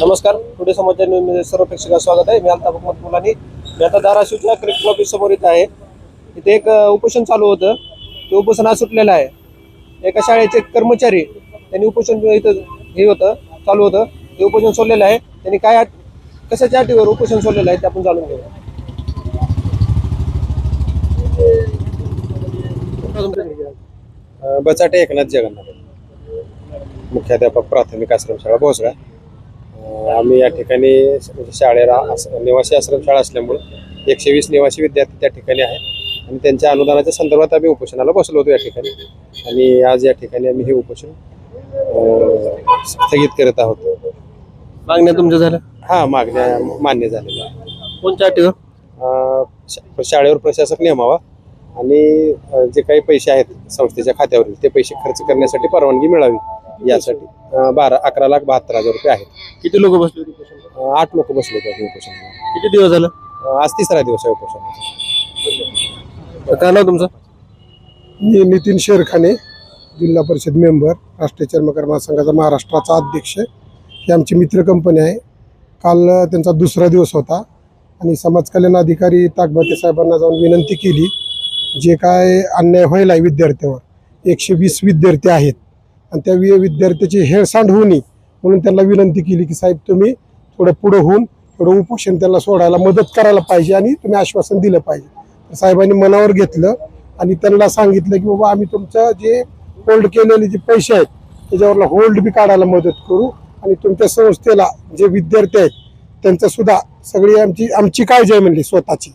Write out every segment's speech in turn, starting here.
नमस्कार. पुढे समाचार न्यूजमध्ये सर्व प्रेक्षकांना स्वागत आहे. मी अल्ताफ अहमद मुलानी. मी आता धाराशिवच्या क्रिकेट ऑफिस समोर इथं आहे. इथे एक उपोषण चालू होतं. ते उपोषण आज सुटलेलं आहे. एका शाळेचे कर्मचारी त्यांनी उपोषण इथं हे होतं चालू होतं. ते उपोषण सोडलेलं आहे. त्यांनी काय कशाच्या अटीवर उपोषण सोडलेलं आहे ते आपण जाणून घेऊया. बचाटे एकनाथ जगन्नाथ. मुख्याध्यापक प्राथमिक आश्रमशाळा भोसगा. अं, आम्ही या ठिकाणी म्हणजे शाळेला निवासी आश्रमशाळा असल्यामुळं एकशे वीस निवासी विद्यार्थी त्या ठिकाणी आहेत. आणि त्यांच्या अनुदानाच्या संदर्भात आम्ही उपोषणाला बसलो होतो या ठिकाणी. आणि आज या ठिकाणी आम्ही हे उपोषण स्थगित करत आहोत. मागण्या तुमच्या झाल्या? हा मागण्या मान्य झालेल्या. कोणत्या अटीवर? शाळेवर प्रशासक नेमावा आणि जे काही पैसे आहेत संस्थेच्या खात्यावरील ते पैसे खर्च करण्यासाठी परवानगी मिळावी. यासाठी. अं, बारा अकरा लाख बहात्तर हजार रुपये आहेत. किती लोक बसले होते उपोषणाला? अं, आठ लोक बसले होते उपोषणाला. किती दिवस झालं? अं, आज तिसरा दिवस आहे उपोषणाचा. काय नाव तुमचं? मी नितीन शेरखाने जिल्हा परिषद मेंबर राष्ट्रीय चर्मकार महासंघाचा महाराष्ट्राचा अध्यक्ष ही आमची मित्र कंपनी आहे. काल त्यांचा दुसरा दिवस होता आणि समाज कल्याण अधिकारी ताकबाते साहेबांना जाऊन विनंती केली जे काय अन्याय व्हायला आहे विद्यार्थ्यावर एकशे वीस विद्यार्थी आहेत. आणि त्या वि विद्यार्थ्याची हेळसांड होऊ नये. म्हणून त्यांना विनंती केली की साहेब तुम्ही थोडं पुढं होऊन थोडं उपोषण त्याला सोडायला मदत करायला पाहिजे आणि तुम्ही आश्वासन दिलं पाहिजे. साहेबांनी मनावर घेतलं आणि त्यांना सांगितलं की बाबा आम्ही तुमचं जे होल्ड केलेले जे पैसे आहेत त्याच्यावरला होल्ड बी काढायला मदत करू आणि तुमच्या संस्थेला जे विद्यार्थी आहेत त्यांचंसुद्धा सगळी आमची आमची काळजी आहे म्हणली स्वतःची.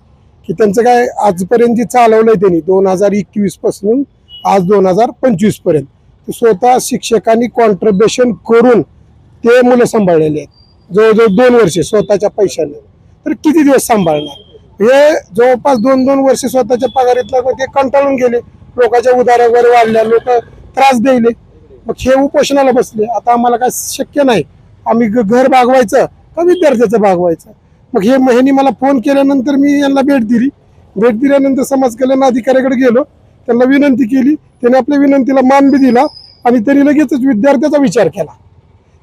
की त्यांचं काय आजपर्यंत जे आहे त्यांनी दोन हजार एकवीसपासून आज दोन हजार पंचवीसपर्यंत स्वतः शिक्षकांनी कॉन्ट्रीब्युशन करून ते मुलं सांभाळलेले आहेत. जवळजवळ दोन वर्षे स्वतःच्या पैशाने. तर किती दिवस सांभाळणार? हे जवळपास दोन दोन वर्ष स्वतःच्या पगारीतला लागून ते कंटाळून गेले. लोकांच्या उदारावर वगैरे वाढल्या लोक त्रास द्यायले. मग हे उपोषणाला बसले. आता आम्हाला काय शक्य नाही. आम्ही ग- घर भागवायचं का विद्यार्थ्याचं भागवायचं मग हे महिनी मला फोन केल्यानंतर मी यांना भेट दिली. भेट दिल्यानंतर समाज कल्याण अधिकाऱ्याकडे गेलो. त्यांना विनंती केली त्यांनी आपल्या विनंतीला मान बी दिला आणि त्यांनी लगेचच विद्यार्थ्याचा विचार केला.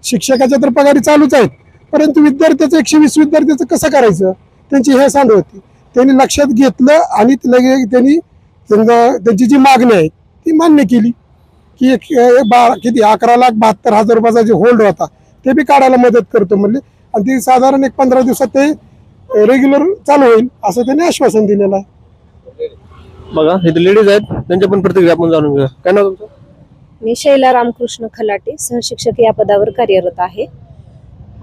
शिक्षकाच्या तर पगारी चालूच आहेत परंतु विद्यार्थ्याचं एकशे वीस विद्यार्थ्याचं कसं करायचं? त्यांची हे सांड होती. त्यांनी लक्षात घेतलं आणि लगे त्यांनी त्यांना- त्यांची जी मागणी आहे ती मान्य केली. की एक एक बा किती अकरा लाख बहात्तर हजार रुपयाचा जे होल्ड होता ते बी काढायला मदत करतो म्हणले. आणि ती साधारण एक पंधरा दिवसात ते रेग्युलर चालू होईल असं त्यांनी आश्वासन दिलेलं आहे. बघा इथे लेडीज आहेत त्यांच्या पण प्रतिक्रिया आपण जाणून घेऊया. काय नाव तुमचं? मी शैला रामकृष्ण खलाटे सहशिक्षक या पदावर कार्यरत आहे.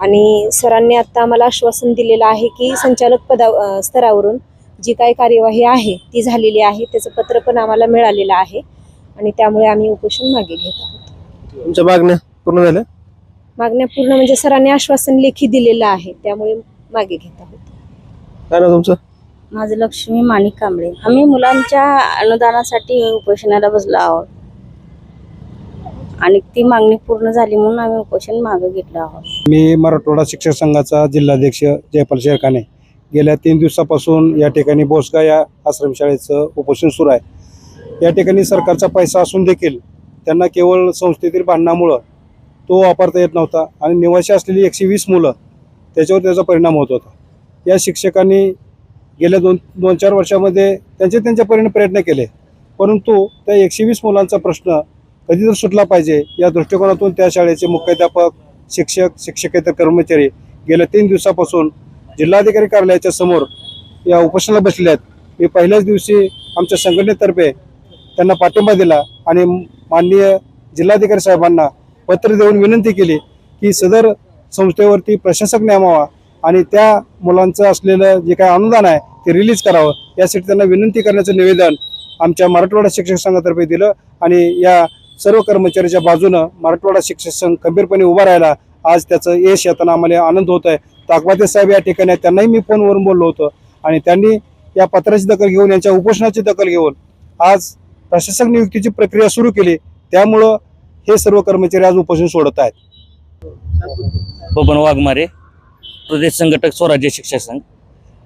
आणि सरांनी आता आम्हाला आश्वासन दिलेलं आहे की संचालक पदा स्तरावरून जी काही कार्यवाही आहे ती झालेली आहे त्याचं पत्र पण आम्हाला मिळालेलं आहे. आणि त्यामुळे आम्ही उपोषण मागे घेत आहोत. तुमच्या मागण्या पूर्ण झाल्या? मागण्या पूर्ण म्हणजे सरांनी आश्वासन लेखी दिलेलं आहे त्यामुळे मागे घेत आहोत. काय नाव तुमचं? माझं लक्ष्मी माणिक कांबळे आम्ही मुलांच्या अनुदानासाठी उपोषणाला बसलो आहोत. आणि ती मागणी पूर्ण झाली म्हणून आम्ही उपोषण मागे घेतलं आहोत. मी मराठवाडा शिक्षक संघाचा जिल्हाध्यक्ष जयपाल शेरखाने. गेल्या तीन दिवसापासून या ठिकाणी बोसगा या आश्रमशाळेचं उपोषण सुरू आहे. या ठिकाणी सरकारचा पैसा असून देखील त्यांना केवळ संस्थेतील भांडणामुळं तो वापरता येत नव्हता आणि निवासी असलेली एकशे वीस मुलं त्याच्यावर त्याचा परिणाम होत होता. या शिक्षकांनी गेल्या दोन दोन चार वर्षामध्ये त्यांचे त्यांच्या परीने प्रयत्न केले. परंतु त्या एकशे वीस मुलांचा प्रश्न कधी तर सुटला पाहिजे. या दृष्टिकोनातून त्या शाळेचे मुख्याध्यापक शिक्षक शिक्षकेतर कर्मचारी गेल्या तीन दिवसापासून जिल्हाधिकारी कार्यालयाच्या समोर या उपोषणाला बसले आहेत. मी पहिल्याच दिवशी आमच्या संघटनेतर्फे त्यांना पाठिंबा दिला आणि माननीय जिल्हाधिकारी साहेबांना पत्र देऊन विनंती केली की सदर संस्थेवरती प्रशासक नेमावा आणि त्या मुलांचं असलेलं जे काही अनुदान आहे ते रिलीज करावं. यासाठी त्यांना विनंती करण्याचं निवेदन आमच्या मराठवाडा शिक्षक संघातर्फे दिलं आणि या सर्व कर्मचाऱ्याच्या बाजूनं मराठवाडा शिक्षक संघ खंबीरपणे उभा राहिला. आज त्याचं यश येताना आम्हाला आनंद होत आहे. ताकवाते साहेब या ठिकाणी त्यांनाही मी फोनवरून बोललो होतो. आणि त्यांनी या पत्राची दखल घेऊन यांच्या उपोषणाची दखल घेऊन आज प्रशासक नियुक्तीची प्रक्रिया सुरू केली. त्यामुळं हे सर्व कर्मचारी आज उपोषण सोडत आहेत. हो, बबन वाघमारे प्रदेश संघटक स्वराज्य शिक्षक संघ.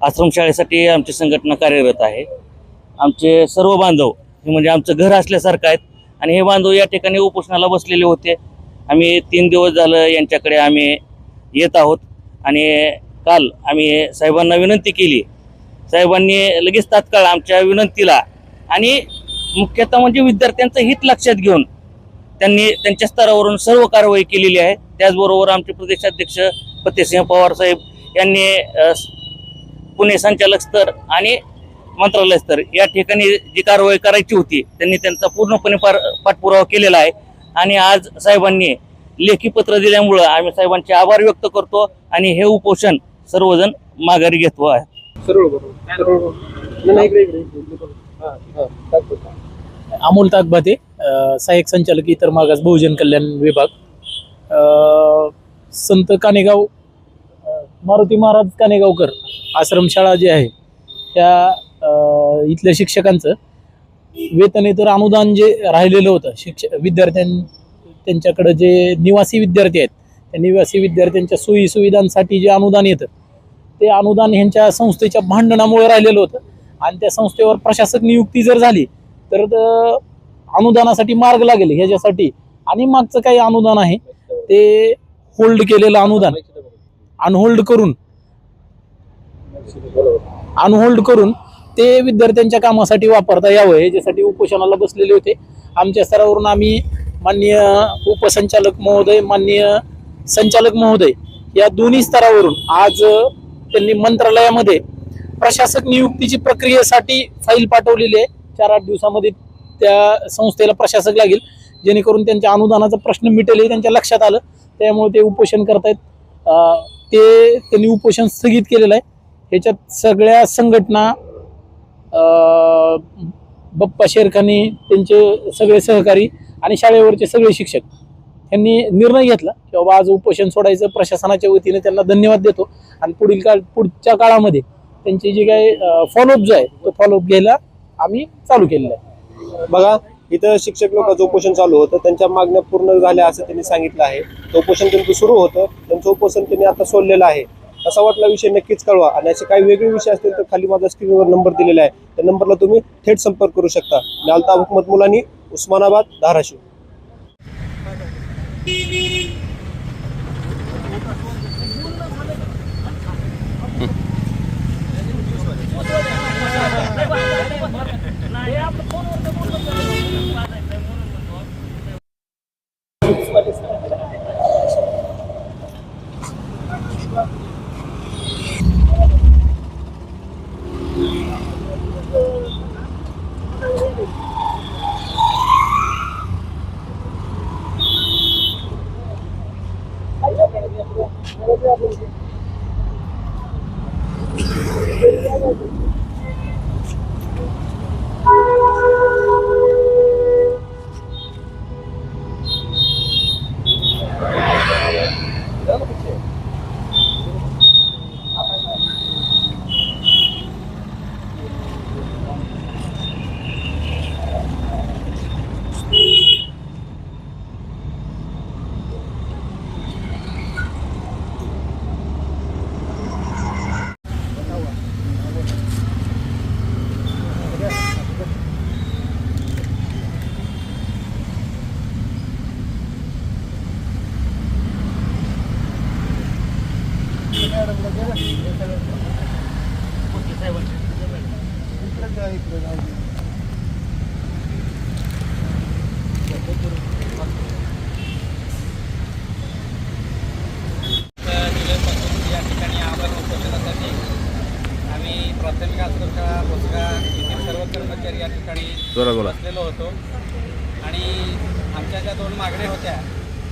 आश्रमशाळेसाठी आमची संघटना कार्यरत आहे. आमचे सर्व बांधव हे म्हणजे आमचं घर असल्यासारखं आहेत. आणि हे बांधव या ठिकाणी उपोषणाला बसलेले होते. आम्ही तीन दिवस झालं यांच्याकडे आम्ही येत आहोत. आणि काल आम्ही साहेबांना विनंती केली. साहेबांनी लगेच तात्काळ आमच्या विनंतीला आणि मुख्यतः म्हणजे विद्यार्थ्यांचं हित लक्षात घेऊन त्यांनी त्यांच्या स्तरावरून सर्व कारवाई केलेली आहे. त्याचबरोबर आमचे प्रदेशाध्यक्ष फतेसिंह पवार साहेब यांनी पुणे संचालक स्तर आणि मंत्रालय स्तर या ठिकाणी जी कारवाई करायची होती त्यांनी त्यांचा पूर्णपणे पार पाठपुरावा केलेला आहे. आणि आज साहेबांनी लेखी पत्र दिल्यामुळं आम्ही साहेबांचे आभार व्यक्त करतो आणि हे उपोषण सर्वजण माघारी घेतो आहे. अमोल ताकबाते सहाय्यक संचालक इतर मागास बहुजन कल्याण विभाग. अ, संत कानेगाव मारुती महाराज कानेगावकर आश्रमशाळा जी आहे त्या इथल्या शिक्षकांचं वेतन इतर अनुदान जे राहिलेलं होतं शिक्ष विद्यार्थ्यां त्यांच्याकडं जे निवासी विद्यार्थी आहेत त्या निवासी विद्यार्थ्यांच्या सोयी सुविधांसाठी जे अनुदान येतं ते अनुदान ह्यांच्या संस्थेच्या भांडणामुळे राहिलेलं होतं. आणि त्या संस्थेवर प्रशासक नियुक्ती जर झाली तर अनुदानासाठी मार्ग लागेल ह्याच्यासाठी. आणि मागचं काही अनुदान आहे ते होल्ड केलेलं अनुदान. अनहोल्ड करून. अनहोल्ड करून ते विद्यार्थ्यांच्या कामासाठी वापरता यावं याच्यासाठी उपोषणाला बसलेले होते. आमच्या स्तरावरून आम्ही माननीय उपसंचालक महोदय माननीय संचालक महोदय या दोन्ही स्तरावरून आज त्यांनी मंत्रालयामध्ये प्रशासक नियुक्तीची प्रक्रियेसाठी फाईल पाठवलेली आहे. चार आठ दिवसामध्ये त्या संस्थेला प्रशासक लागेल. जेणेकरून त्यांच्या अनुदानाचा प्रश्न मिटेल हे त्यांच्या लक्षात आलं. त्यामुळे ते उपोषण करतायत. ते त्यांनी उपोषण स्थगित केलेलं आहे. ह्याच्यात सगळ्या संघटना बप्पा शेरखानी त्यांचे सगळे सहकारी आणि शाळेवरचे सगळे शिक्षक यांनी निर्णय घेतला की बाबा आज उपोषण सोडायचं प्रशासनाच्या वतीने त्यांना धन्यवाद देतो. आणि पुढील काळ पुढच्या काळामध्ये त्यांची जी काही फॉलोअप जो आहे तो फॉलोअप घ्यायला आम्ही चालू केलेला आहे. बघा इथं शिक्षक लोकांचं उपोषण चालू होतं त्यांच्या मागण्या पूर्ण झाल्या असं त्यांनी सांगितलं आहे. तर उपोषण त्यांचं सुरू होतं त्यांचं उपोषण त्यांनी आता सोडलेलं आहे. असा वाटला विषय नक्कीच कळवा. आणि असे काही वेगळे विषय असतील तर खाली माझा स्क्रीनवर नंबर दिलेला आहे. त्या नंबरला तुम्ही थेट संपर्क करू शकता. लालता हुकमत मुलानी Osmanabad Dharashiv. They have the phone on the phone. ठिकाणी बसलेलो होतो. आणि आमच्या ज्या दोन मागण्या होत्या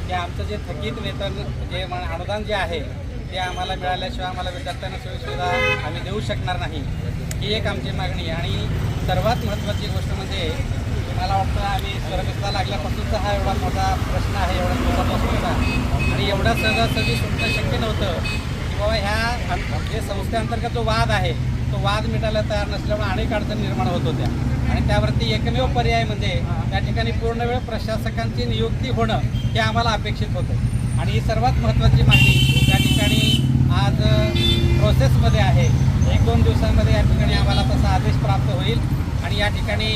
की आमचं जे थकीत वेतन जे अनुदान जे आहे ते आम्हाला मिळाल्याशिवाय आम्हाला विद्यार्थ्यांना सोयीसुविधा आम्ही देऊ शकणार नाही. ही एक आमची मागणी आहे. आणि सर्वात महत्त्वाची गोष्ट म्हणजे मला वाटतं आम्ही सर्विसला लागल्यापासूनचा हा एवढा मोठा प्रश्न आहे एवढा मोठा प्रश्नचा आणि एवढा सहजासहजी सुटणं शक्य नव्हतं की बाबा ह्या जे संस्थेअंतर्गत जो वाद आहे तो वाद मिटायला तयार नसल्यामुळे अनेक अडचणी निर्माण होत होत्या. आणि त्यावरती एकमेव पर्याय म्हणजे त्या ठिकाणी पूर्णवेळ प्रशासकांची नियुक्ती होणं हे आम्हाला अपेक्षित होतं. आणि ही सर्वात महत्त्वाची मागणी त्या ठिकाणी आज प्रोसेसमध्ये आहे. एक दोन दिवसांमध्ये या ठिकाणी आम्हाला तसा आदेश प्राप्त होईल. आणि या ठिकाणी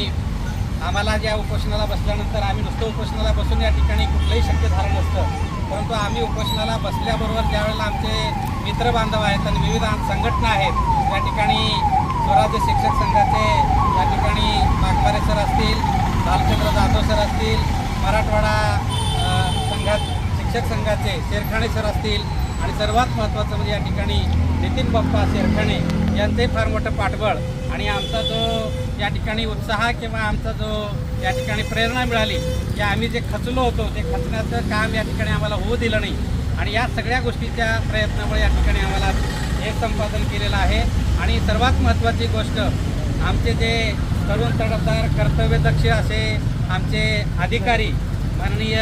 आम्हाला ज्या उपोषणाला बसल्यानंतर आम्ही नुसतं उपोषणाला बसून या ठिकाणी कुठलंही शक्य झालं नसतं. परंतु आम्ही उपोषणाला बसल्याबरोबर ज्यावेळेला आमचे मित्र बांधव आहेत आणि विविध संघटना आहेत त्या ठिकाणी स्वराज्य शिक्षक संघाचे या ठिकाणी नागपारे सर असतील लालचंद्र जाधव सर असतील मराठवाडा संघात शिक्षक संघाचे शेरखाणे सर असतील आणि सर्वात महत्त्वाचं म्हणजे या ठिकाणी नितीन बाप्पा शेरखाणे यांचे फार मोठं पाठबळ आणि आमचा जो या ठिकाणी उत्साह किंवा आमचा जो या ठिकाणी प्रेरणा मिळाली की आम्ही जे खचलो होतो ते खचण्याचं काम या ठिकाणी आम्हाला होऊ दिलं नाही. आणि या सगळ्या गोष्टीच्या प्रयत्नामुळे या ठिकाणी आम्हाला हे संपादन केलेलं आहे. आणि सर्वात महत्त्वाची गोष्ट आमचे जे तरुण तडफदार कर्तव्यदक्ष असे आमचे अधिकारी माननीय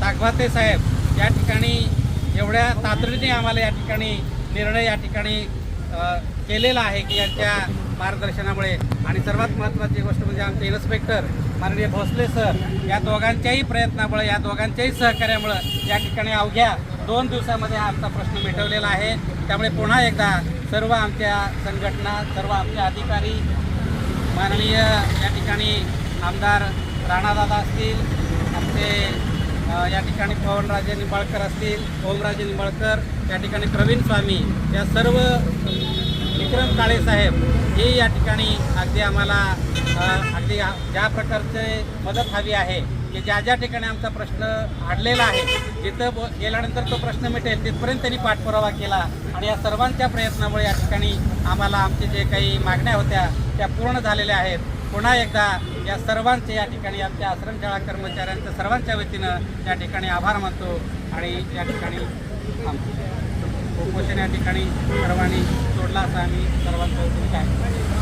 ताकवाते साहेब या ठिकाणी एवढ्या तातडीने आम्हाला या ठिकाणी निर्णय या ठिकाणी केलेला आहे की यांच्या मार्गदर्शनामुळे. आणि सर्वात महत्त्वाची गोष्ट म्हणजे आमचे इन्स्पेक्टर माननीय भोसले सर या दोघांच्याही प्रयत्नामुळे या दोघांच्याही सहकार्यामुळं या ठिकाणी अवघ्या दोन दिवसामध्ये आमचा प्रश्न मिटवलेला आहे. त्यामुळे पुन्हा एकदा सर्व आमच्या संघटना सर्व आमचे अधिकारी माननीय या ठिकाणी आमदार राणादादा असतील आमचे या ठिकाणी पवनराजे निंबाळकर असतील ओमराजे निंबाळकर या ठिकाणी प्रवीण स्वामी या सर्व विक्रम काळेसाहेब हे या ठिकाणी अगदी आम्हाला अगदी ज्या प्रकारचे मदत हवी आहे. की ज्या ज्या ठिकाणी आमचा प्रश्न अडलेला आहे जिथं ब- गेल्यानंतर तो प्रश्न मिटेल तिथपर्यंत त्यांनी पाठपुरावा केला आणि या सर्वांच्या प्रयत्नामुळे या ठिकाणी आम्हाला आमचे जे काही मागण्या होत्या त्या पूर्ण झालेल्या आहेत. पुन्हा एकदा या सर्वांचे या ठिकाणी आमच्या आश्रमशाळा कर्मचाऱ्यांच्या सर्वांच्या वतीनं या ठिकाणी आभार मानतो आणि या ठिकाणी उपोषण या ठिकाणी सर्वांनी सोडला असं आम्ही सर्वांच्या वतीने काय